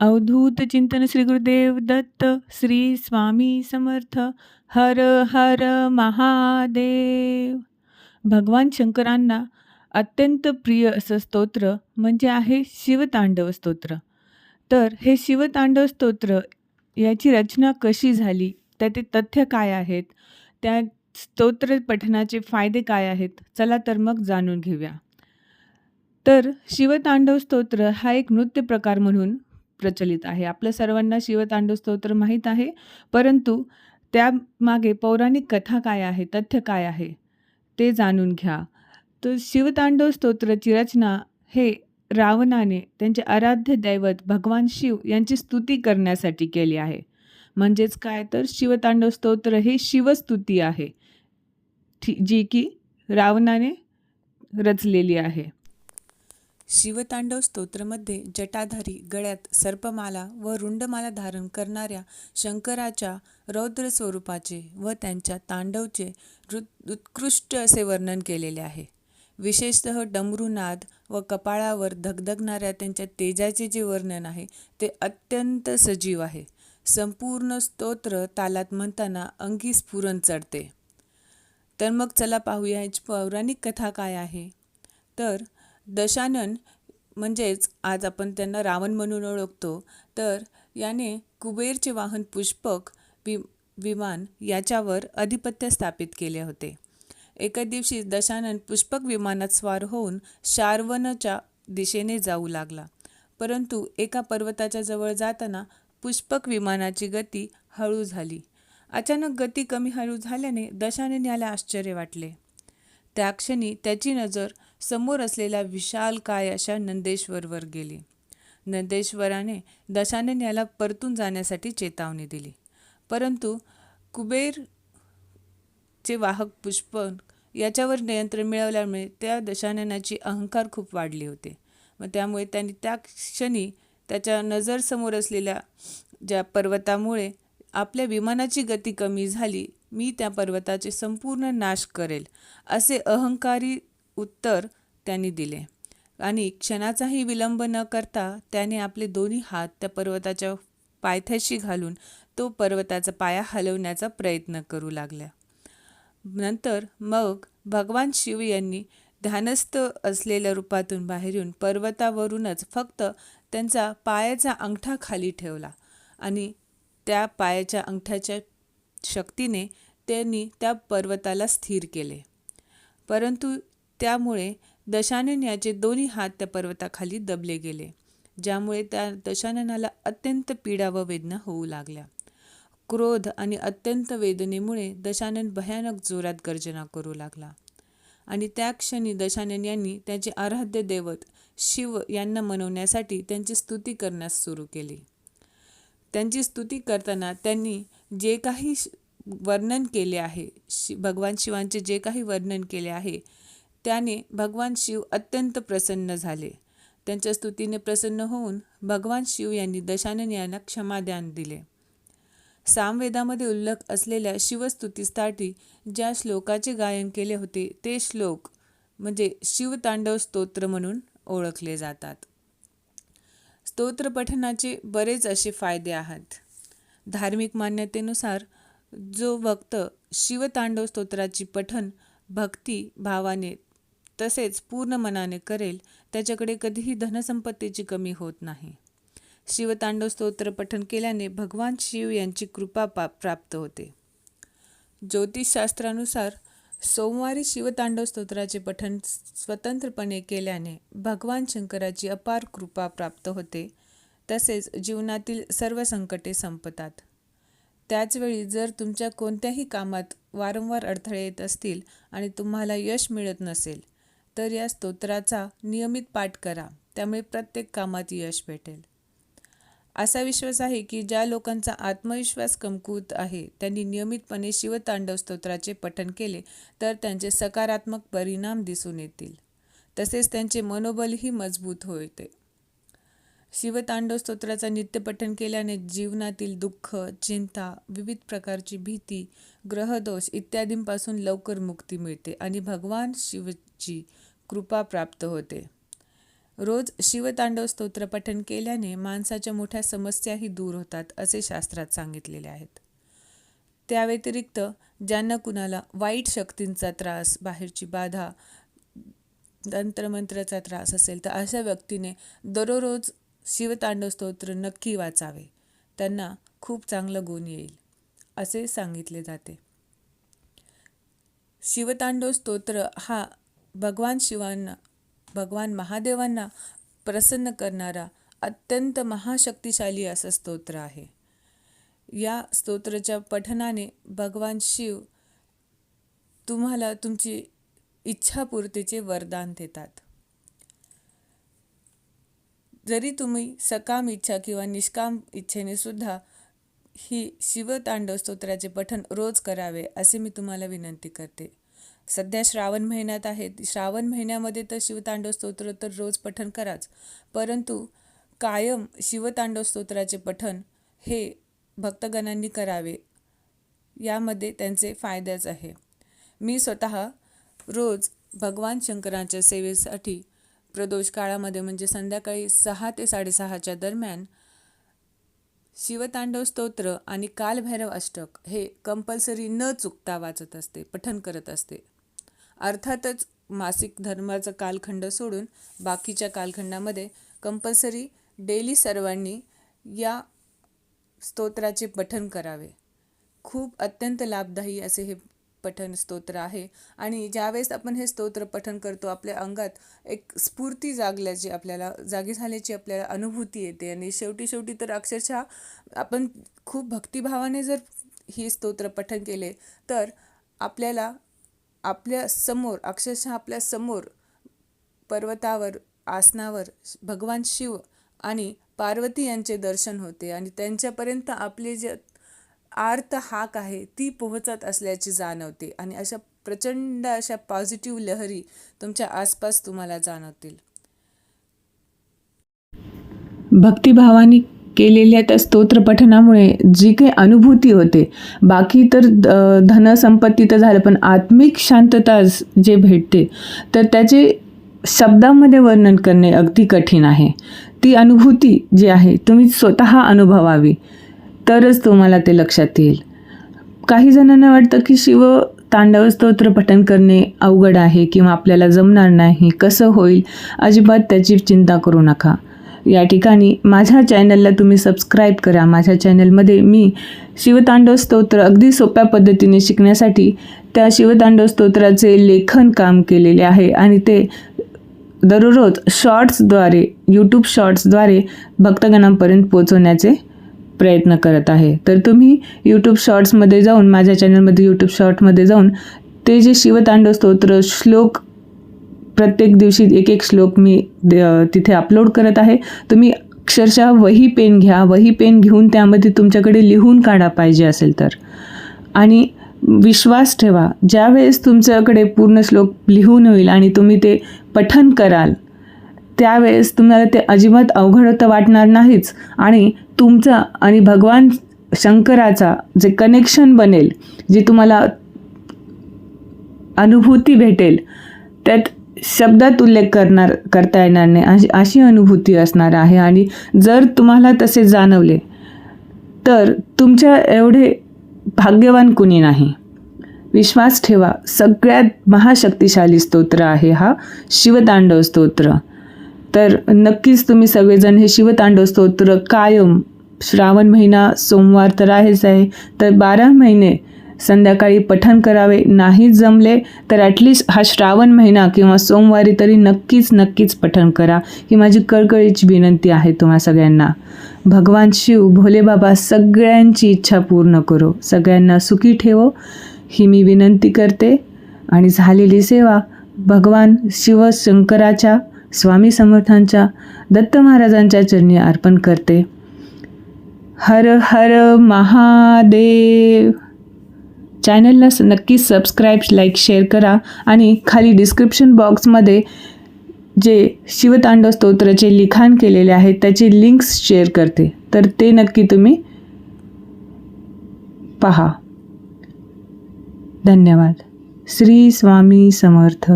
अवधूत चिंतन श्री गुरुदेव दत्त श्री स्वामी समर्थ हर हर महादेव. भगवान शंकरांना अत्यंत प्रिय असं स्तोत्र म्हणजे आहे शिवतांडव स्तोत्र. तर हे शिवतांडव स्तोत्र याची रचना कशी झाली? त्याचे तथ्य काय आहेत? त्या स्तोत्र पठणाचे फायदे काय आहेत? चला तर मग जाणून घेऊया. तर शिवतांडव स्तोत्र हा एक नृत्य प्रकार म्हणून प्रचलित आहे. आपल्या सर्वांना शिवतांडव स्तोत्र माहीत आहे. परंतु त्यामागे पौराणिक कथा काय आहे? तथ्य काय आहे? ते जाणून घ्या. तर शिवतांडव स्तोत्राची रचना हे रावणाने त्यांचे आराध्य दैवत भगवान शिव यांची स्तुती करण्यासाठी केली आहे. म्हणजेच काय तर शिवतांडव स्तोत्र हे शिवस्तुती आहे. जी की रावणाने रचलेली आहे. शिवतांडव स्तोत्रमध्ये जटाधारी गळ्यात सर्पमाला व रुंडमाला धारण करणाऱ्या शंकराच्या रौद्र स्वरूपाचे व त्यांच्या तांडवचे उत्कृष्ट असे वर्णन केलेले आहे. विशेषतः डमरूनाद व कपाळावर धगधगणाऱ्या त्यांच्या तेजाचे जे वर्णन आहे ते अत्यंत सजीव आहे. संपूर्ण स्तोत्र तालात म्हणताना अंगी स्फुरण चढते. तर मग चला पाहूया पौराणिक कथा काय आहे? तर दशानन म्हणजेच आज आपण त्यांना रावण म्हणून ओळखतो तर याने कुबेरचे वाहन पुष्पक वि विमान याच्यावर अधिपत्य स्थापित केले होते. एका दिवशी दशानन पुष्पक विमानात स्वार होऊन शार्वनच्या दिशेने जाऊ लागला. परंतु एका पर्वताच्या जवळ जाताना पुष्पक विमानाची गती हळू झाली. अचानक गती कमी हळू झाल्याने दशानन याला आश्चर्य वाटले. त्या क्षणी त्याची नजर समोर असलेल्या विशाल काय अशा नंदेश्वरवर गेली. नंदेश्वराने दशानन याला परतून जाण्यासाठी चेतावणी दिली. परंतु कुबेरचे वाहक पुष्पन याच्यावर नियंत्रण मिळवल्यामुळे त्या दशाननाची अहंकार खूप वाढली होते. मग त्यामुळे त्यांनी त्या क्षणी त्याच्या नजर समोर असलेल्या ज्या पर्वतामुळे आपल्या विमानाची गती कमी झाली मी त्या पर्वताचे संपूर्ण नाश करेल असे अहंकारी उत्तर त्यांनी दिले. आणि क्षणाचाही विलंब न करता त्याने आपले दोन्ही हात त्या पर्वताच्या पायथ्याशी घालून तो पर्वताचा पाया हलवण्याचा प्रयत्न करू लागला नंतर मग भगवान शिव यांनी ध्यानस्थ असलेल्या रूपातून बाहेर येऊन पर्वतावरूनच फक्त त्यांचा पायाचा अंगठा खाली ठेवला आणि त्या पायाच्या अंगठ्याच्या शक्तीने त्यांनी त्या पर्वताला स्थिर केले. परंतु त्यामुळे दशानन याचे दोन्ही हात त्या पर्वताखाली दबले गेले ज्यामुळे त्या दशाननाला अत्यंत पीडा व वेदना होऊ लागल्या. क्रोध आणि अत्यंत वेदनेमुळे दशानन भयानक जोरात गर्जना करू लागला. आणि त्या क्षणी दशानन यांनी त्याचे आराध्य दैवत शिव यांना मनवण्यासाठी त्यांची स्तुती करण्यास सुरू केली. त्यांची स्तुती करताना त्यांनी जे काही वर्णन केले आहे शि भगवान शिवांचे जे काही वर्णन केले आहे त्याने भगवान शिव अत्यंत प्रसन्न झाले. त्यांच्या स्तुतीने प्रसन्न होऊन भगवान शिव यांनी दशानन यांना क्षमादान दिले. सामवेदामध्ये उल्लेख असलेल्या शिवस्तुतीसाठी ज्या श्लोकाचे गायन केले होते ते श्लोक म्हणजे शिवतांडव स्तोत्र म्हणून ओळखले जातात. स्तोत्रपठनाचे बरेच असे फायदे आहेत. धार्मिक मान्यतेनुसार जो भक्त शिवतांडव स्तोत्राची पठन भक्ती भावाने तसेच पूर्ण मनाने करेल त्याच्याकडे कधीही धनसंपत्तीची कमी होत नाही. शिवतांडव स्तोत्र पठन केल्याने भगवान शिव यांची कृपा पा प्राप्त होते. ज्योतिषशास्त्रानुसार सोमवारी शिवतांडव स्तोत्राचे पठन स्वतंत्रपणे केल्याने भगवान शंकराची अपार कृपा प्राप्त होते तसेच जीवनातील सर्व संकटे संपतात. त्याचवेळी जर तुमच्या कोणत्याही कामात वारंवार अडथळे येत असतील आणि तुम्हाला यश मिळत नसेल तर या स्तोत्राचा नियमित पाठ करा. त्यामुळे प्रत्येक कामात यश भेटेल. असा विश्वास आहे की ज्या लोकांचा आत्मविश्वास कमकुवत आहे त्यांनी नियमितपणे शिवतांडव स्तोत्राचे पठन केले तर त्यांचे सकारात्मक परिणाम दिसून येतील. तसेच त्यांचे मनोबलही मजबूत होते. शिवतांडव स्तोत्राचा नित्यपठन केल्याने जीवनातील दुःख चिंता विविध प्रकारची भीती ग्रहदोष इत्यादींपासून लवकर मुक्ती मिळते आणि भगवान शिवची कृपा प्राप्त होते. रोज शिवतांडव स्तोत्र पठण केल्याने माणसाच्या मोठ्या समस्याही दूर होतात असे शास्त्रात सांगितलेले आहेत. त्या व्यतिरिक्त ज्यांना कुणाला वाईट शक्तींचा त्रास बाहेरची बाधा तंत्रमंत्राचा त्रास असेल तर अशा व्यक्तीने दररोज शिवतांडव स्तोत्र नक्की वाचावे. त्यांना खूप चांगलं गुण येईल असे सांगितले जाते. शिवतांडव स्तोत्र हा भगवान शिवांना भगवान महादेवांना प्रसन्न करणारा अत्यंत महाशक्तिशाली असं स्तोत्र आहे. या स्तोत्राच्या पठनाने भगवान शिव तुम्हाला तुमची इच्छापूर्तीचे वरदान देतात. जरी तुम्ही सकाम इच्छा किंवा निष्काम इच्छेने सुद्धा ही शिवतांडव स्तोत्राचे पठन रोज करावे असे मी तुम्हाला विनंती करते. सध्या श्रावण महिन्यात आहेत. श्रावण महिन्यामध्ये तर शिवतांडव स्तोत्र तर रोज पठण कराच. परंतु कायम शिवतांडव स्तोत्राचे पठण हे भक्तगणांनी करावे. यामध्ये त्यांचे फायद्याच आहे. मी स्वतः रोज भगवान शंकरांच्या सेवेसाठी प्रदोष काळामध्ये म्हणजे संध्याकाळी सहा ते साडेसहाच्या दरम्यान शिवतांडव स्तोत्र आणि कालभैरव अष्टक हे कंपल्सरी न चुकता वाचत असते पठन करत असते. अर्थातच मासिक धर्माचा कालखंड सोडून बाकीच्या कालखंडामध्ये कंपल्सरी डेली सर्वांनी या स्तोत्राचे पठन करावे. खूप अत्यंत लाभदायी असे हे पठन स्तोत्र आहे. आणि ज्यावेळेस आपण हे स्तोत्र पठन करतो आपल्या अंगात एक स्फूर्ती जागल्याची आपल्याला जागी झाल्याची आपल्याला अनुभूती येते. आणि शेवटी शेवटी तर अक्षरशः आपण खूप भक्तिभावाने जर ही स्तोत्र पठन केले तर आपल्याला आपल्यासमोर अक्षरशः आपल्यासमोर पर्वतावर आसनावर भगवान शिव आणि पार्वती यांचे दर्शन होते आणि त्यांच्यापर्यंत आपले जे आर्त हाक आहे ती पोहोचत असल्याची जाणवते आणि अशा प्रचंड अशा पॉझिटिव्ह लहरी तुमच्या आसपास तुम्हाला जाणवतील. भक्तिभावाने केलेल्या त्या स्तोत्रपठनामुळे जी काही अनुभूती होते. बाकी तर धनसंपत्ती तर झालं पण आत्मिक शांतता जे भेटते तर त्याचे शब्दामध्ये वर्णन करणे अगदी कठीण आहे. ती अनुभूती जी आहे तुम्ही स्वतः अनुभवावी तरच तुम्हाला ते लक्षात येईल. काही जणांना वाटतं की शिव तांडव स्तोत्र पठन करणे अवघड आहे किंवा आपल्याला जमणार नाही कसं होईल? अजिबात त्याची चिंता करू नका. या ठिकाणी माझ्या चॅनलला तुम्ही सबस्क्राईब करा. माझ्या चॅनलमध्ये मी शिवतांडव स्तोत्र अगदी सोप्या पद्धतीने शिकण्यासाठी त्या शिवतांडव स्तोत्राचे लेखन काम केलेले आहे आणि ते दररोज शॉर्ट्सद्वारे यूट्यूब शॉर्ट्सद्वारे भक्तगणांपर्यंत पोचवण्याचे प्रयत्न करत आहे. तर तुम्ही यूट्यूब शॉर्ट्समध्ये जाऊन माझ्या चॅनलमध्ये यूट्यूब शॉर्टमध्ये जाऊन ते जे शिवतांडव स्तोत्र श्लोक प्रत्येक दिवशी एक एक श्लोक मी तिथे अपलोड करत आहे. तुम्ही अक्षरशः वही पेन घ्या. वही पेन घेऊन त्यामध्ये तुमच्याकडे लिहून काढा पाहिजे असेल तर. आणि विश्वास ठेवा. ज्यावेळेस तुमच्याकडे पूर्ण श्लोक लिहून होईल आणि तुम्ही ते पठन कराल त्यावेळेस तुम्हाला ते अजिबात अवघड तर वाटणार नाहीच. आणि तुमचा आणि भगवान शंकराचा जे कनेक्शन बनेल जे तुम्हाला अनुभूती भेटेल त्यात शब्दात उल्लेख करणार करता येणार नाही. अशी अशी अनुभूती असणार आहे. आणि जर तुम्हाला तसे जाणवले तर तुमच्या एवढे भाग्यवान कुणी नाही. विश्वास ठेवा. सगळ्यात महाशक्तिशाली स्तोत्र आहे हा शिवतांडव स्तोत्र. तर नक्कीच तुम्ही सगळेजण हे शिवतांडव स्तोत्र कायम. श्रावण महिना सोमवार तर आहेच आहे. तर बारा महिने संध्याकाळी पठण करावे. नाही जमले तर ॲटलिस्ट हा श्रावण महिना किंवा सोमवारी तरी नक्कीच नक्कीच पठण करा ही माझी कळकळीची विनंती आहे तुम्हा सगळ्यांना. भगवान शिव भोलेबाबा सगळ्यांची इच्छा पूर्ण करो. सगळ्यांना सुखी ठेवो ही मी विनंती करते. आणि झालेली सेवा भगवान शिवशंकराच्या स्वामी समर्थांच्या दत्त महाराजांच्या चरणी अर्पण करते. हर हर महादेव! चॅनलला नक्कीच सबस्क्राईब लाईक शेअर करा आणि खाली डिस्क्रिप्शन बॉक्समध्ये जे शिवतांडव स्तोत्राचे लिखाण केलेले आहे त्याचे लिंक्स शेअर करते. तर ते नक्की तुम्ही पहा. धन्यवाद. श्री स्वामी समर्थ.